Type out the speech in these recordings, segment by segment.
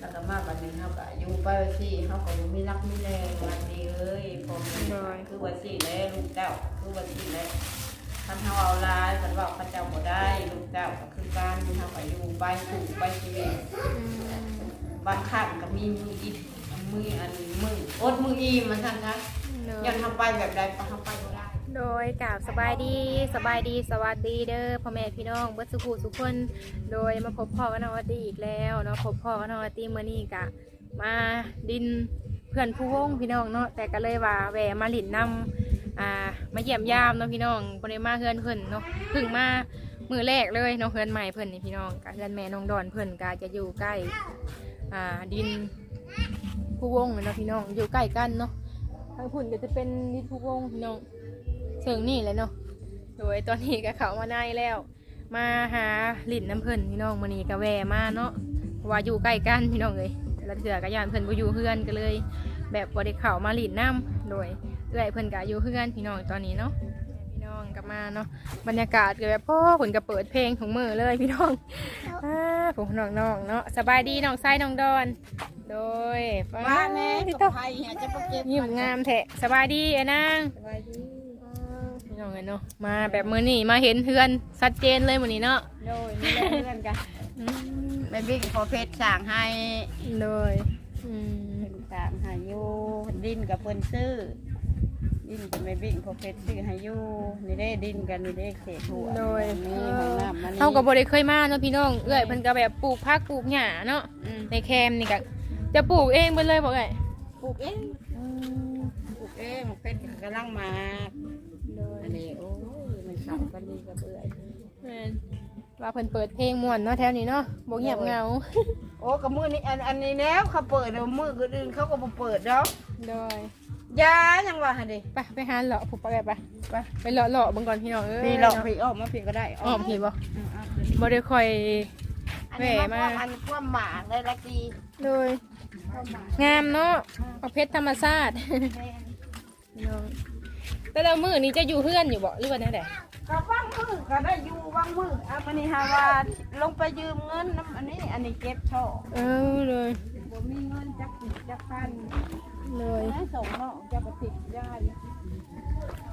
แล้วก็มาบัดนี้เฮาก็อยู่ไปว่าสิเฮาก็บ่มีรักมีแรงวันนี้เอ้ยพ่อแม่คือว่าสิแลลูกเจ้าคือว่าสิแลคันเฮาเอาหลายคันเว้าเขาเจ้าบ่ได้ลูกเจ้าก็คือการที่เฮาก็อยู่ไปสู่ไปชีวิตอืมบางครั้งก็มีมืออีมืออันมืออดมืออีมันซั่นนะโดอยากทำไปแบบใดก็ทำไปบ่ได้ โดยกราบสบายดีสบายดีสวัสดีเด้อพ่อแม่พี่น้องเบิดสุขุสุขคน โดยมาพบพ่อกันนวัตตีอีกแล้วเนาะพบพ่อกันนวัตตีเมื่อนี้กะ มาดินเพื่อนผู้วงพี่น้องเนาะแต่ก็เลยว่าแหวะมาหลินนำอ่ามาเยี่ยมยามเนาะพี่น้องบริมาเฮือนเพิ่นเนาะพึ่งมามือแรกเลยเนาะเฮือนใหม่เพิ่นนี่พี่น้องกับเฮือนแม่น้องดอนเพิ่นก็จะอยู่ใกล้อ่าดินผู้วงเนาะพี่น้องอยู่ใกล้กันเนาะทางพุ่นก็จะเป็นดินผู้วงพี่น้อง เชิงนี่เลยเนาะโดยตอนนี้ก็เขามาในแล้ว มาหาหลินน้ำเพิ่นพี่น้องมื้อนี้ก็แวะมาเนาะเพราะว่าอยู่ใกล้กันพี่น้องเลยแล้วเถื่อก็ยานเพิ่นบ่อยู่เฮือนก็เลย แบบบ่ได้เข้ามาหลินน้ำโดยเอื้อยเพิ่นก็อยู่เฮือนพี่น้องตอนนี้เนาะพี่น้องกลับมาเนาะบรรยากาศก็แบบพ่อเพิ่นก็เปิดเพลงถุงมือเลยพี่น้องอ่าผมน้องๆเนาะสบายดีน้องไส้น้องดอน โดยบ้านแน่พี่ก็ต้องไผหาจะบ่เก็บยิ้มงามแท้สบายดีไอ้นางสบายดีพี่ น้องเนาะมาแบบมื้อนี้มาเห็นเฮือนชัดเจนเลยมื้อนี้เนาะโดยนี่แหละเพื่อนกันอืมแม่บิ๊กพอเพชรสั่งให้เลยอืมเพิ่นสั่งให้อยู่ดินกับเพิ่นซื้อ ดินกับแม่บิ๊กพอเพชรซื้อให้อยู่นี่ได้ดินกันนี่ได้เขตหัวโดยนี่ห้องน้ำมันเฮาก็บ่ได้เคยมาเนาะพี่น้องเอื้อยเพิ่นก็แบบปลูกผักปลูกหญ้าเนาะอืมในแคมป์นี่ก็จะปลูกเองเบิดเลยบ่เอ้ยปลูกเอง ปลูกเองเพชรกำลังมาโดย อันนี้โอ้ยมันเข้ากันดีกับเบื่อยแม่นว่าเพิ่นเปิดเพลงม่วนเนาะแถวนี้เนาะบ่เงียบเหงาโอ้กับมือนี้อันอันนี้แล้วเขาเปิดแล้วมืออื่นๆเขาก็บ่เปิดดอกโดยยายังว่าหั่นดิไปไปหาเลาะผูกไปไปไปไปเลาะเลาะเบิ่งก่อนพี่น้องเอ้ยพี่ลองพี่ออกมาพี่ก็ได้อ้อมพี่บ่อืมเอาบ่ได้ค่อย อันนี้มันแหม่ว่ามา มันความหมากเลยละกีโดย ความหมากงามเนาะเอาเพชรธรรมชาติแม่น พี่น้อง แต่ละมื้อนี้จะอยู่เฮือนอยู่บ่หรือว่าแนวใดก็ว่างมือก็ได้อยู่ว่างมืออะมันนี่ฮาว่าลงไปยืมเงินน้ำอันนี้อันนี้เก็บช่อเออเลยบ่มีเงินจักสิบจักพันเลยให้ส่งเนาะจะกระติกได้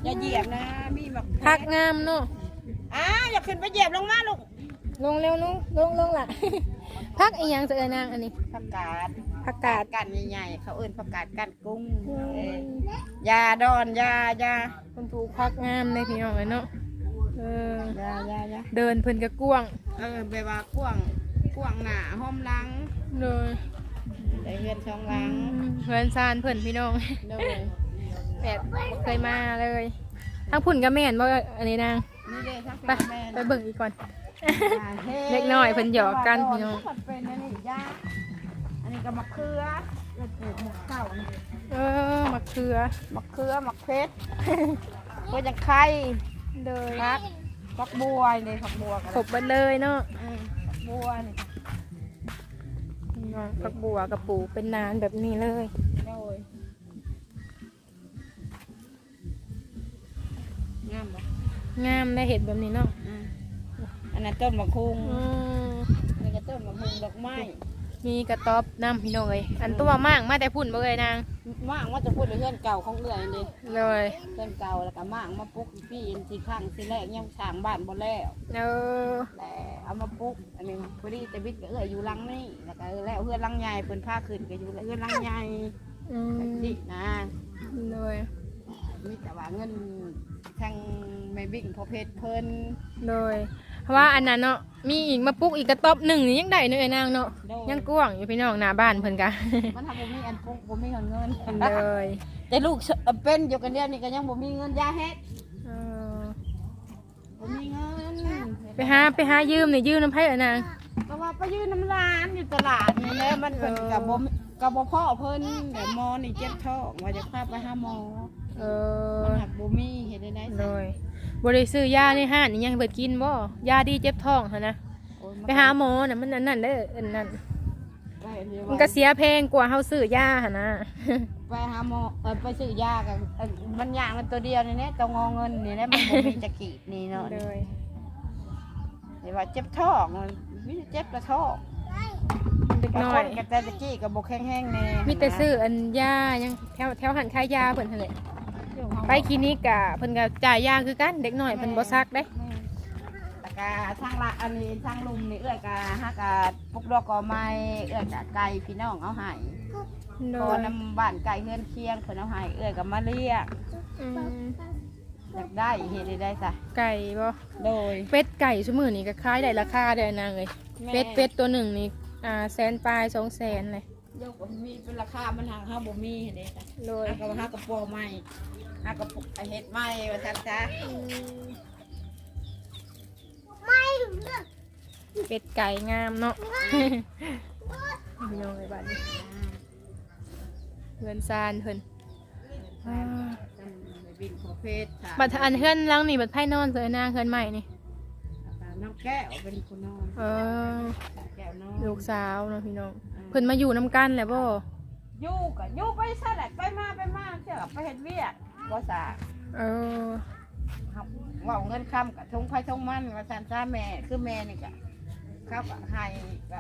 อย่าเหยียบนะมีแบบพักงามเนาะอ้าอย่าขึ้นไปเหยียบลงมาลูกลงเร็วนุลงลงล่ะ พักอีหยังเสเอนางอันนี้ผักกาดผักกาดกันใหญ่ๆเขาเอิ้นผักกาดกันกุ้งอืเอมอ ยาดอนยายาคนปลูกพักงามเลยพี่น้องเลยเนาะเออยายายาเดินเพิ่นกระกวางเออไปว่ากว้างกว้างหน้าห้อมหลังเลยได้เฮือนช่องหลังเพื่อนซานเพิ่นพี่น้องโดยแบบบ่เคยมาเลยทั้งพุ่นกับแม่นบ่อันนี้นางนี่เด้ทั้งไปแม่ไปเบิ่งอีกก่อน เล็กน้อยเพิ่นหยอกกันพี่น้องเป็นอันนี้ยาอันนี้ก็มะเขือแล้วปลูกมะเข่านี่ เออมะเขือมะเขือมะเพชรเพื่อจะไข่เลยพักพักบัวนี่ผักบัวกันครบเบิดเลยเนาะอืมผักบัวนี่พี่น้องผักบัวกับปลูกเป็นนานแบบนี้เลยโดยงามบ่งามได้เห็ดแบบนี้เนาะอืมอันนั้นต้นมะคุงอืมอันนี้ก็ต้นมะคุงดอกไม้ มีกระต๊อบน้ำพี่น้องเลยอันตัวมากมาแต่พุ่นบ่เลยนางมากว่าจะพูดเรื่องเก่าของเอื่อยนี่เลยเพื่อนเก่าแล้วก็มากมาปลุกพี่อินทีข้างทีแรกยังสร้างบ้านบ่แล้วเออแต่เอามาปลุกอันนี้พอดีแต่บิดก็เอื่อยอยู่หลังนี่แล้วก็เออแล้วเพื่อนหลังใหญ่เพิ่นพาขึ้นก็อยู่เพื่อนหลังใหญ่อืแบบมนี้นะเลยมีแต่ว่าเงินทางไม่บิ่งพอเพชรเพิ่นเลย เพราะว่าอันนั้นเนาะมีอีกมาปลูกอีกกระต๊อบหนึ่งนี่ยังได้เนอะนางเนาะโดยังกว้างอยู่พี่น้องหน้าบ้านเพิ่นกะ มันทำบ่มีอันปลุกบ่มีเงินเลยแต่ลูกเอ่อเป็นอยู่กันเดียวนี่ก็ยังบ่มีเงินยาเฮ็ดเออบ่มีเงินไปหาไปหายืมนี่ยืมน้ำไผ่เอะนาง ก็ว่าไปยืนน้ำร้านอยู่ตลาดนี่แหละมันเพิ่นกับบ่มีกับบ่พ่อเพิ่นแต่หมอนี่เจ็บท้องว่าจะพาไปหาหมอเอมันอหักบ่มีเฮ็ดได้ไดเลย บริซื้อยาในห้างนี่ยังให้เบิดกินบ่ยาดีเจ็บท้องหั่นนะโอ้ยไปหาหมอน่ะมันอันนั่นเด้ออันนั้นไปเดี๋ยวมันก็เสียแพงกว่าเฮาซื้อยาหั่นนะไปหาหมอเออไปซื้อยากันเออมันยางมันตัวเดียวนี่แหละต้องงอเงินนี่แหละมันบ่มีจะกรีดนี่เนาะเลยเห็นว่าเจ็บท้องมันมีแต่เจ็บกระท้องมันจะน้อคยนกับแต่ตะกี้กับบ่แข็งแห้งแน่มีแต่ซื้ออันยายังแถวแถวหันค่ายาเพิ่นหั่นแหละ ไปคลินิกกะเพิ่นก็จ่ายยาคือกันเด็กน้อยเพิ่นบ่ซักเด้ตะกาทางละอันนี้ทางลุมนี่เอื้อยกะฮักกะปุกดอกกอไม้เอื้อยกะไก่พี่น้องเอาให้โดพอยน้ำบ้านไก่เฮือนเคียงเพิ่นเอาให้เอื้อยก็มาเลี้ยงอืมอยากได้เฮ็ดได้ได้ซะไก่บ่โดยเป็ดไก่ชั่วมือนี่ก็ขายได้ราคาได้นางเลยเป็ดเป็ดตัวหนึ่งนี่อ่าแสนปลายสองแสนเลยยกมีเป็นราคามันหางเฮาบ่มีเฮ็ดได้ซะโดยหากะหากระปอใหม่ หากระปุกเฮ็ดใหม่ว่าซั่นซะเป็ดไก่งามเนาะ พี่น้องเลยบ้านนี้เงินซานเพิ่นอ่าไปบินขอเพชรค่ะบัดอันเฮือนหลังนี่บัดไพ่นอนเสยนางเฮือนใหม่นี่ น้องแก้วเป็นคนนอนเออ แก้วนอนลูกสาวเนาะพี่น้อง เพิ่นมาอยู่น้ำกันแหละบ่อยู่ก็อยู่ไปซะแหละไปมาไปมาเชื่อไปเฮ็ดเวียก บ่สาเออครับว่าเอาเงินค้ำกับทงไผทงมันว่าซั่นซะแม่คือแม่นี่ก็เขาก็ให้ก็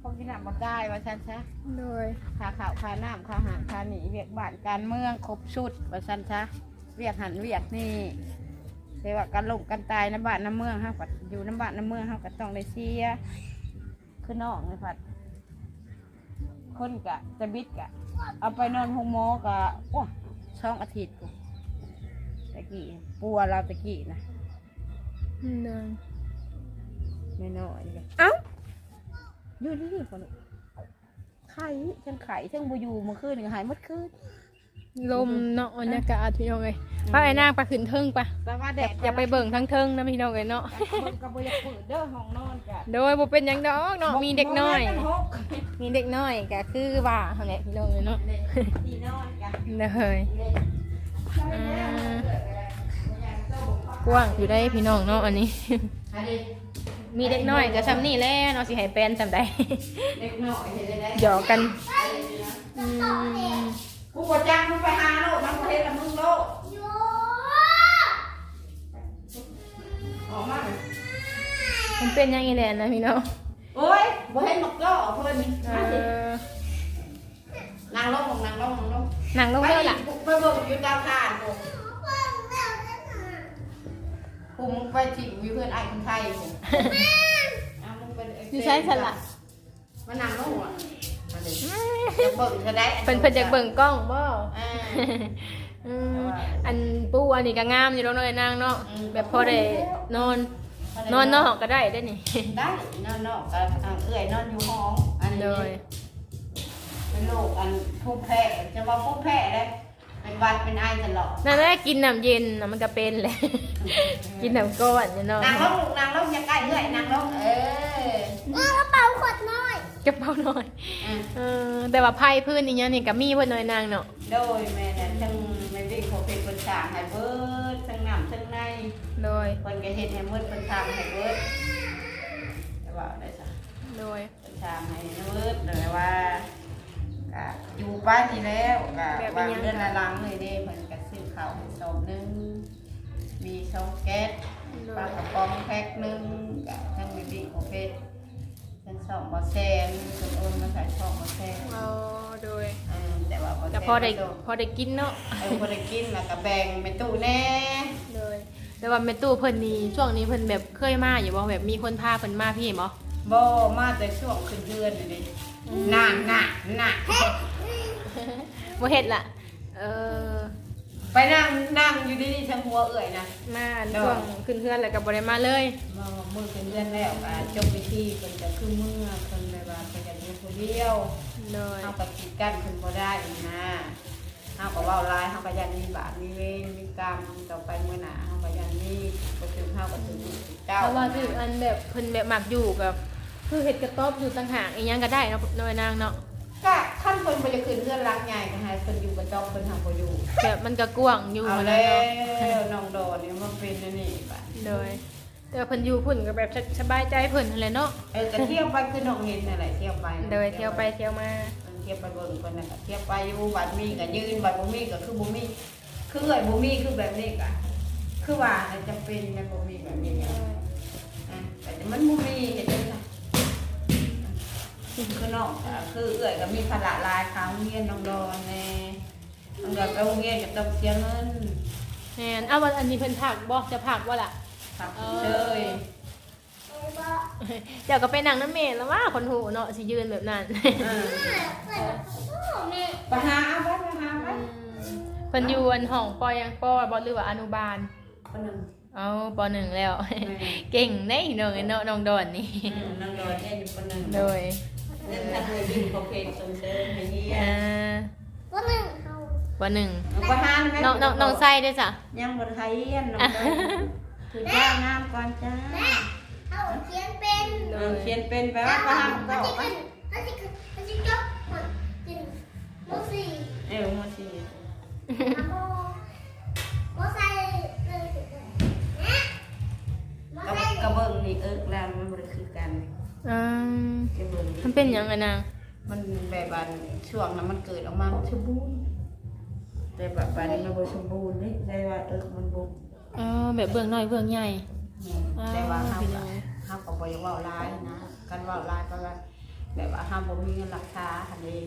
พวกที่นำบ่ได้ว่าซั่นซะโดยค่าข้าวค่าน้ำค่าอาหารค่าหนีเวียกบ้านการเมืองครบชุดว่าซั่นซะเวียกหันเวียกนี่แต่ว่าการลงกันตายในบ้านน้ำเมืองเฮาก็อยู่น้ำบ้านน้ำเมืองเฮาก็ต้องได้เสียคือน้องเลยพัดคนกะจะบิดกะเอาไปนอนห้องหมอกะโอ้ช่องอาทิตย์กู ตะกี้ปัวเราตะกี้นะเดินไม่น้อยนี่ก็เอ้าอยู่นี่คนลูกไข่ฉันไข่ฉันบูอยู่เมื่อคืนนี่หายเมื่อคืนลมเนาะบรรยากาศพี่น้องเอ้ยป้าไอ้นางไปขึ้นเทิงปะแต่ว่าแดดอย่าไปเบิ่งทั้งเทิงนะพี่น้องเอ้ยเนาะเบิ่งกับบอยากเปิดเด้อห้องนอนกะโดยบ่เป็นหยังดอกเนาะมีเด็กน้อยบ่แม่นหกมีเด็กน้อยก็คือว่าหั่นแหละพี่น้องเอ้ยเนาะที่นอนกะเลยอ่า กว้างอยู่ได้พี่น้องเนาะอันนี้อันนี้ มีเด็กน้อยก็ซ้ำนี่แหละเนาะสิให้แปลนซ้ำใดเด็กน้อยเห็นได้หยอกกันอืมกูบ่จ้างมึงไปหาโลกมันบ่เฮ็ดละมึงโลกออกมาเลยมันเป็นอยังอีแหละนะพี่น้องโอ้ยบ่เห็นมักล่อเพิ่นเอมาสิอนางลงนางลงนางลง หนังลงไปเท่าล่ะไปเบิ่งอยู่ดาวทานกูกูมึงไปถิ่มอยู่เพื่อนไอ้คนไทยกูเอามึงไปอยู่ใช้สละมานางลงอะมาดิจะเบิ่งจะได้เพิ่นเพิ่นอยากเบิ่งกล้องบ่อ่าอืมอันปูอันนี้ก็งามอยู่แล้วเนาะไอ้นางเนาะอืมแบบพอได้นอน นอนนอกก็ได้ได้นี่ได้นอนนอกกับอ่าเอื้อยนอนอยู่ห้องอันโดนี้ย เป็นโรคอันภูมิแพ้จะว่าภูมิแพ้เลยเป็นหวัดเป็นไอตลอดนั่นแหละกินน้ำเย็นน่ะมันก็เป็นแหละ กินน้ำก้อนเนี่ยเนาะนางลงลูกนางลงอย่าใกล้เอื้อยนางลงเออกระเป๋าน้อยอะเออแต่ว่าไพ่พื้นนี่ยังนี่ก็มีเพิ่นน้อยนางเนาะโดยแม่เนี่ยทั้งแม่วิ่งเขาเป็นคนสร้างให้เบิดทั้งน้ำทั้งในโดยคนก็เฮ็ดให้เบิดคนสร้างให้เบิดแต่ว่าได้ซะโดยคนสร้างให้เบิดแต่ว่าก็ อยู่บ้านนี่แล้วก็วางเรือนละหลังเลยเด้เพิ่นก็ซื้อข้าวให้สอบหนึงมีช่องแก๊สโดปลายกระป๋องแพ็คหนึงก็ทั้งแม่วิ่งเขาเป็นทั้งสองบ่แซนคนโอนมาใส่ช่องบ่แซนเอาโดยอืมแต่ว่าบ่แซนก็พอได้บ่โตพอได้กินเนาะเออพอได้กินแล้วก็แบ่งไปตู้แน่เลยแต่ว่าแม่ตู้เพิ่นนี่ช่วงนี้เพิ่นแบบเคยมาอยู่บ่แบบมีคนพาเพิ่นมาพี่บ่บ่มาแต่ช่วงขึ้นเดือนนี่ดิหนักหนักหนัก บ่เฮ็ดล่ะ เออ ไปนั่งนั่งอยู่ดีๆทั้งหัวเอื่อยนะ มาช่วงขึ้นเฮือนแล้วก็บ่ได้มาเลย มามือขึ้นเดือนแล้วอะจบพิธีเพิ่นก็คือเมื่อเพิ่นแบบว่าเพิ่นจะอยู่คนเดียวเลยเฮาก็กินกันเพิ่นบ่ได้นะเฮาก็เว้าหลายเฮาก็ยันมีบาปมีเวรมีกรรมต่อไปมื้อหน้าเฮาก็ยันมีบ่ถึงเฮาก็ถึงเจ้าเพราะว่าคืออันแบบเพิ่นแบบมักอยู่กับ คือเฮ็ดกระต๊อบอยู่ต่างหากอีหยังก็ได้เนาะน้อยนางเนาะ ก็ขั้นเพิ่นบ่จะขึ้นเรือนหลังใหญ่ก็ให้เพิ่นอยู่บ่ต้องเพิ่นทำบ่อยู่แบบมันก็กว้างอยู่เอาหั้นแล้นะเนาะวน้องโดนนี่มันเป็นอันนี่ปะเลยแต่ว่าเพิ่นอยู่พุ่นก็แบบสบายใจเพิ่นนั่นแหละเนาะเออก็เที่ยวไปคือน้องเห็นนั่นแหละเที่ยวไปนะเลยเที่ยวไปเที่ยวมา เออเที่ยวไปเบิ่งเพิ่นน่ะก็เที่ยวไปอยู่บัดมีก็ยืนบัดบ่มีก็คือบ่มีคือเอ้ยบ่มีคือแบบนี้ก็คือว่าน่ะจำเป็นแม่นบ่มีแบบนี้ไงอะแต่มันบ่มีเฮ็ดจังได๋ คือน้องก็คือเอื้อยก็มีภาระหลายครั้งเรียนน้องดอนแน่น้องดอนไปโรงเรียนก็ต้องเสียเงินแม่นเอาวันอันนี้เพิ่นผักบ่จะผักบ่ล่ะฝากเชยเดี๋ยวก็ไปนั่งน้ำเมนแล้วว่าคนหูเนาะสิยืนแบบนั้นเออไปหาเอาไปไปหาไปเพิ่นอยู่อันห้องปอยังปอบอหรือว่าอนุบาลคนหนึ่งเอาปหนึ่งแล้ว เก่งได้เนาะเนาะน้องดอนนี่อืมน้องดอนเนี่ยอยู่คนหนึ่งโดย เล่นทางเลยยินเขาเพลงส่งเสริมให้เฮียอ่าปหนึ่งเอาไปหาไหมน้องน้องน้องไส้ด้วยจ้ะยังบนไทยเฮียนน้องดอนถือจ้างามก่อนจ้าเอาเขียนเป็นเออเขียนเป็นแปลว่าไปหาก็มันอจะอกไปขึ้นมันจะขึ้นมันจะจบหมดกินโมสี่เออมาสิโมโมใส่เลยนะโม กระ ใส่ กระเบื้องนี่เอิกแล้วมันบริคือกัน อืม กระ เบื้องมันเป็นหยังไงนางมันแบบว่าช่วงนั้นมันเกิดออกมามันสมบูรณ์แต่แบบบานี้มันบ่สมบูรณ์นี่ได้ว่าเอิกมันบุกอ๋อแบบเบื้องน้อยเบื้องใหญ่แต่ว่าเฮาพี่ก็น้องเฮาก็บ่อยากเว้าร้ายนะกันเว้าร้ายก็ว่าแบบว่าเฮาบ่มีเงินรักษาหั่นเอง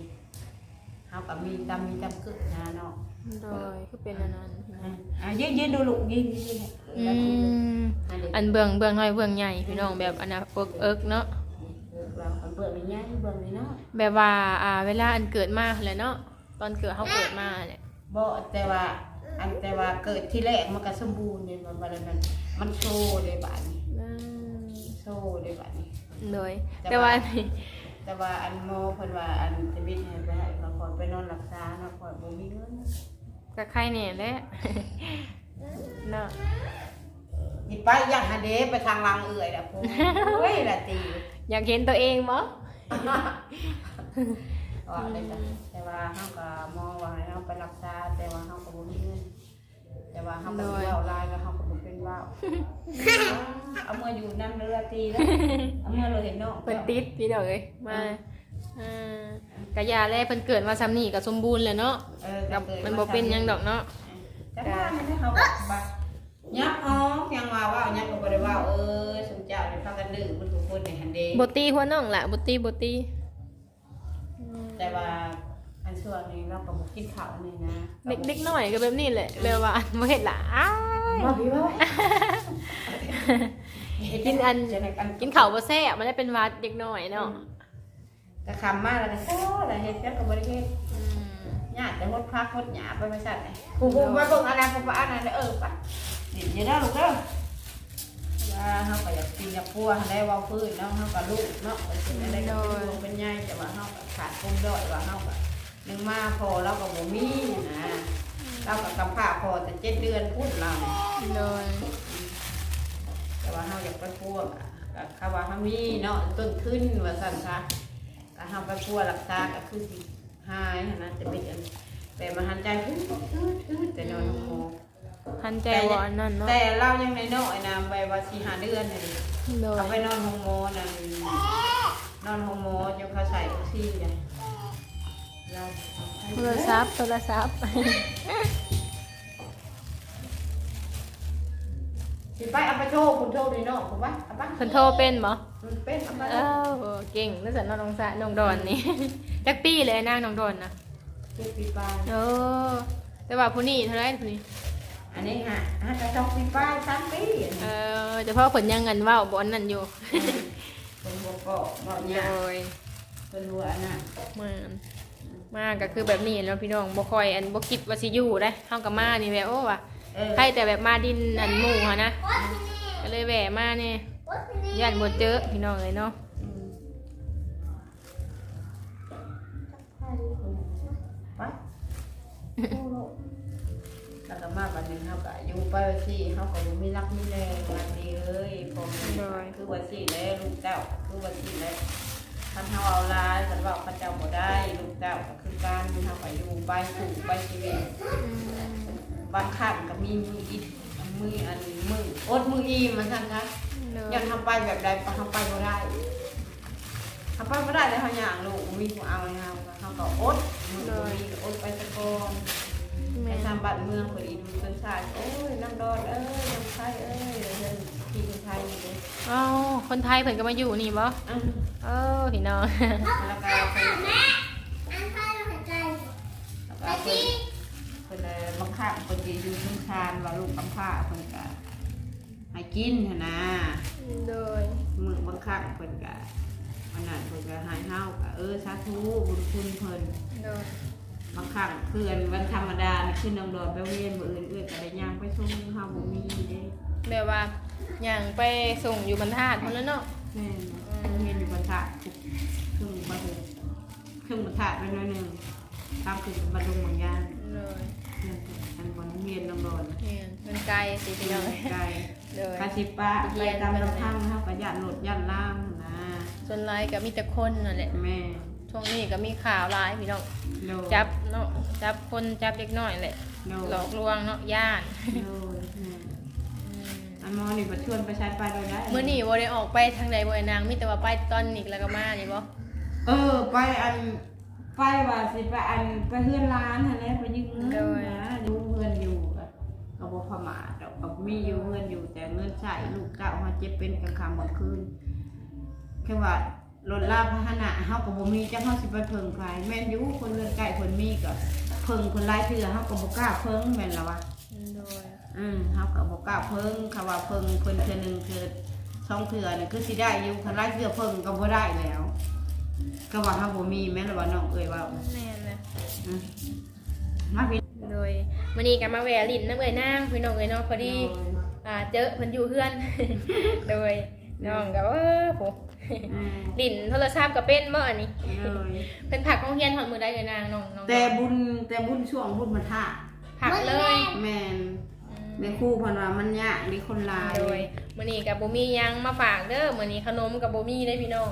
เฮาก็มีจำมีจำกึกนะเนาะโดยก็เป็นอันนั้นอะอะยืนยืนดูลูกยืนยืนอืยืนมอันนี้อันเบื้องเบื้องน้อยเบื้องใหญ่พี่น้องแบบอันนะเอิกเอิกเนาะ เราอันเบิ่งนี่ใหญ่เบิ่งนี่เนาะแบบว่าอ่าเวลาอันเกิดมาแหละเนาะตอนเกิดเขาเกิดมาแหละบ่แต่ว่าอันแต่ว่าเกิดที่แรกมันก็สมบูรณ์เนี่ยมันบ่ได้มันมันโชว์เลยบาดนี้อืมโชว์เลยบาดนี้ โดยแต่แต่ว่าว่าแต่ว่าอันโมเพิ่นว่าอันชีวิตเนี่ยไปให้เขาขอไปนอนรักษาเนาะขอบ่มีเงินก็ใครเนี่ยแหละ เนาะ สิไปอยากหาเด้ไปทางลังเอื่อยล่ะพุ่นเฮ้ยล่ะตีอยากเห็นตัวเองมั้ว่าได้จ้ะแต่ว่าเฮาก็มองว่าให้เฮาไปรักษาแต่ว่าเฮาก็บ่มีเงินแต่ว่าเฮาก็บ่เว้าลายแล้วเฮาก็บ่เป็นเว้าเอามืออยู่นำเรือตีแล้วเอามือเราเห็นเนาะเป็นติดพี่เด้อเอ้ยมาอ่ากะยาแรกเพิ่นเกิดมาซ้ำนี่ก็สมบูรณ์เลยเนาะเออกับมันบ่เป็นหยังดอกเนาะแต่ว่าเนี่ยเขาบอกว่า ยักษ์อ๋อยังว่าว่ายักษ์ก็บ่ได้ว่าเออสมเจ้าได้พากันดื้อมันทุกคนในหันเดบ่ตีหัวน้องล่ะบ่ตีบ่ตีแต่ว่าอันช่วงนี้เราก็บ่กินข้าวนี่นะเด็กเด็กน้อยก็แบบนี้แหละแบบว่าบ่เห็นล่ะอ้ายบ่พี่ว่ากินอันกินข้าวบ่แซ่บมันได้เป็นหวัดเด็กน้อยเนาะก็คำมาแล้วก็โอ้แล้วเฮ็ดจักก็บ่ได้เฮ็ดอืมญาติแต่ฮดพักฮดหยาไปไม่ซั่นไงกูกูมาเบิ่งอันนั้นกูว่าอันนั้นเออปะ นี่อย่าได้ลูกเด้อว่าเฮาก็อยากกินอยากพัวได้เว้าพื้นเนาะเฮาก็ลูกเนาะก็สิได้ก็เป็นเป็นใหญ่แต่ว่าเฮาก็ขาดปมด้อยว่าเฮาก็นึงมาพอเราก็บ่มีนะเราก็กำพร้าพอแต่เจ็ดเดือนพูดเราเนี่ยโดยแต่ว่าเฮาอยากไปพัวก็คำว่าเฮามีเนาะต้นทุนว่าซั่นซะก็เฮาไปพัวรักษาก็คือสิหายนะจะเป็นแต่มาหันใจพึ่งอืดอืดแต่นอนโม ทันใจว่าอันนั้นเนาะแต่เรายังในน้อยๆนะไปว่าสิหาเดือนนี่โดยเอาไปนอนโฮโมนั่นนอนโฮโมจนเขาใส่ออกซิเจนเราโทรศัพท์โทรศัพท์สิไปเอาไปโชว์คุณโชว์ดีเนาะผมว่าเอาไปเพิ่นโทรเป็นบ่มันเป็นเอาไปเอ้าเก่งนั่นสันน้องสะน้องดอนนี่จักปีเลยนางน้องดอนนะเจ็ดปีปลายโอ้แต่ว่าผู้นี้เท่าไหรผู้นี้ อันนี้ฮะฮะจะต้องปีปลายสามปีเออแต่พ่อผลยังเงินเว่าบอนนั่นอยู่เป็นหัวเกาะเกาะโดเนี่ยยเป็นหัวน่ะมามาก็คือแบบนี้แล้วพี่น้องบ่คอยอันบ่คิดว่าสิอยู่ได้เฮากับมานี่แหละโอ้ว่ะเออใครแต่แบบมาดินอันหมู่หั่นนะโอ๊ยที่นี่ก็เลยแหวะมานี่โอ๊ยที่นี่ย่านบ่เจอพี่น้องเลยเนาะอืมไปแล้ว ก็มาวันหนึ่งเขาก็อยู่ไปว่าสิเขาก็บ่มีรักมีแรงวันดีเลยผมคือว่าสิแล้วลูกเจ้าคือว่าสิแล้วท่านเขาเอาลายฉันบอกพระเจ้าบ่ได้ลูกเจ้าก็คือการเขาก็อยู่ไปสู่ไปชีวิตบางครั้งก็มีมืออิดมืออันมืออดมืออีมันสั่นคะโดยยังทำไปแบบใดทำไปบ่ได้ทำไปบ่ได้แล้วเขาอย่างลูกมีผู้เอาเลยครับเขาก็อดมือบ่มีก็อดไปตะกอน ไปแม่ทำบ้านเมืองคนอีดูชนชาติโอ้ยน้ำดอนเอ้ยน้ำไทยเอ้ยเรื่องที่คนไทยนี่เด้เอ้าคนไทยเพิ่นก็มาอยู่นี่บ่อะโอ้พี่น้อง แล้วก็เพิ่นแม่อันใครหัวใจแล้วไปก็เพิ่ที่นเพิ่นเลยบางครั้งเพิ่นสิอยู่ทุ่งชานว่าลูกกำพร้าเพิ่นก็ให้กินหั้นนะโดยมือบางครั้งเพิ่นก็วันนั้นเพิ่นก็ให้เฮาก็เออสาธุบุญคุณเพิ่นโดย บางครั้งเพื่อนวันธรรมดานี่ขึ้นน้องดอนไปเวียนมื้ออื่นเอื้อยก็ได้ย่างไปส่งเฮาบ่มีเด้แบบว่าอย่างไปส่งอยู่บรรทัดพุ่นแล้วเนาะแม่นนะเวียนอยู่บรรทัดครึ่งบรรทัดครึ่งบรรทัดไปหน่อยหนึงตามขึ้นบรรลุบางย่างโดยอันบนเวียนน้องดอนเนี่ยมันไกลสิพี่น้องไกลโดยกาสิปะไปตามลำพังเฮาก็ย่านรถย่านล่ามนะส่วนไลายก็มีแต่คนนั่นแหละ แม่ ช่วงนี้ก็มีข่าวร้ายพี่น้องโดนจับเนาะจับคนจับเด็กน้อยแหละโดนหลอกลวงเนาะย่านโดนแม่อันหมอนี่บ่ชวนไปใช้ไปโดยได้เมื่อนี่บ่ได้ออกไปทางใดบ่ได้นางมีแต่ว่าไปตอนนี้แล้วก็มานี่บ่เออ ไปอันไปว่าสิไปอันไปเฮือนร้านหั่นแหละไปยืมเงินนะดูเงินอยู่ก็ก็บ่ประมาทดอกก็มีอยู่เงินอยู่แต่เงินใช้ลูกเต้าเฮาเจ็บเป็นกลางค่ำกลางคืนแค่ว่า รถลาพาหนะเฮาก็บ่มีจักเฮาสิไปเพิ่งใครแม่นอยู่คนเงินไก่คนมีก็เพิ่งคนหลายเทื่อเฮาก็บ่กล้าเพิ่งแม่นล่ะวะโดยอืมเฮาก็บ่กล้าเพิ่งคำว่าเพิ่งเพิ่นเทื่อหนึงเทื่อสองเทื่อนี่คือสิได้อยู่คันหลายเทื่อเพิ่งก็บ่ได้แล้วก็ว่าเฮาบ่มีแม่นล่ะว่าน้องเอ้ยว่าแม่นนะอืมมาพี่โดยมื้อนี้ก็มาแหวลิ้นน้ำเอ้ยนางพี่น้องเอ้ยเนาะพอดีอ่าเจอเพิ่นอยู่เฮือน โดยน้องก็เออโห อืมลิ้นโทรศัพท์ก็เป็นบ่อันนี้ เลยเพิ่นผักของเฮียนฮอดมื้อใดเอ้ยนางน้องน้องแต่บุญแต่บุญช่วงบุญมาท่าผักเลยแม่นในครู่เพิ่นว่ามันยากมีคนหลายโดยมื้อนี้ก็บ่มีหยังมาฝากเด้อมื้อนี้ขนมก็บ่มีเด้พี่น้อง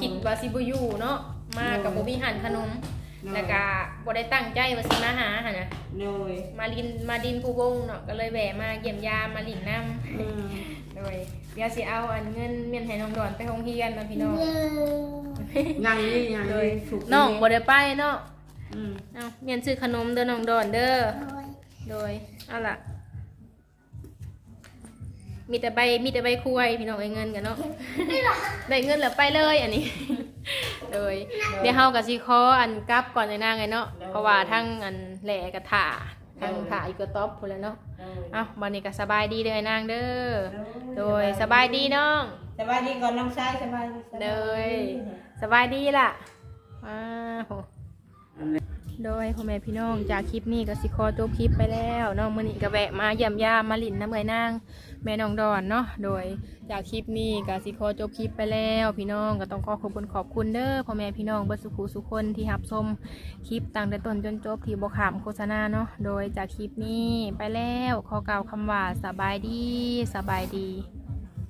คิดว่าสิบ่อยู่เนาะมากับบ่มีหันขนม แล้วก็ บ่ได้ตั้งใจว่าสิมาหาหั่นน่ะเลยมาลินมาดินผู้วงเนาะก็เลยแวะมาเยี่ยมยามมาลินน้ำอืมโดยเดี๋ยวสิเอาอันเงินเมียนให้น้องดอนไปโรงเรียนนะพี่น้องยังนี่ยังโดนี่ยถูกน้องบ่ได้ไปเนาะอืม เอาเมียนซื้อขนมเด้อน้องดอนเด้อโดยโดยเอาล่ะ มีแต่ใบมีแต่ใบคุยพี่น้องไอ้เงินกันเนาะได้เงินแล้วไปเลยอันนี้โดยเดี๋ยวเฮากับสิขออันกลับก่อนในนางไงเนาะเพราะว่าทั้งอันแหล่กับถ่าทั้งถ่าอีกก็ตอบพุ่นแหล้วเนาะเอ้าบันนี้ก็สบายดีเด้อไอ้นางเด้อโดยสบายดีน้องสบายดีก่อนน้องชายสบายดีสบาเลยดีสบายดีล่ะว้าว โดยพ่อแม่พี่น้องจากคลิปนี้ก็สิขอจบคลิปไปแล้วน้องมือนี้ก็แวะมาเยี่ยมยามมาหลินน้ำเอยนางแม่น้องดอนเนาะโดยจากคลิปนี้ก็สิขอจบคลิปไปแล้ว พี่น้องก็ต้องขอขอบคุณขอบคุณเด้อพ่อแม่พี่น้องเบิดสุขสุขคนที่รับชมคลิปตั้งแต่ต้นจนจบที่บ่ขามโฆษณาเนาะโดยจากคลิปนี้ไปแล้วขอกล่าวคำว่าสบายดีสบายดี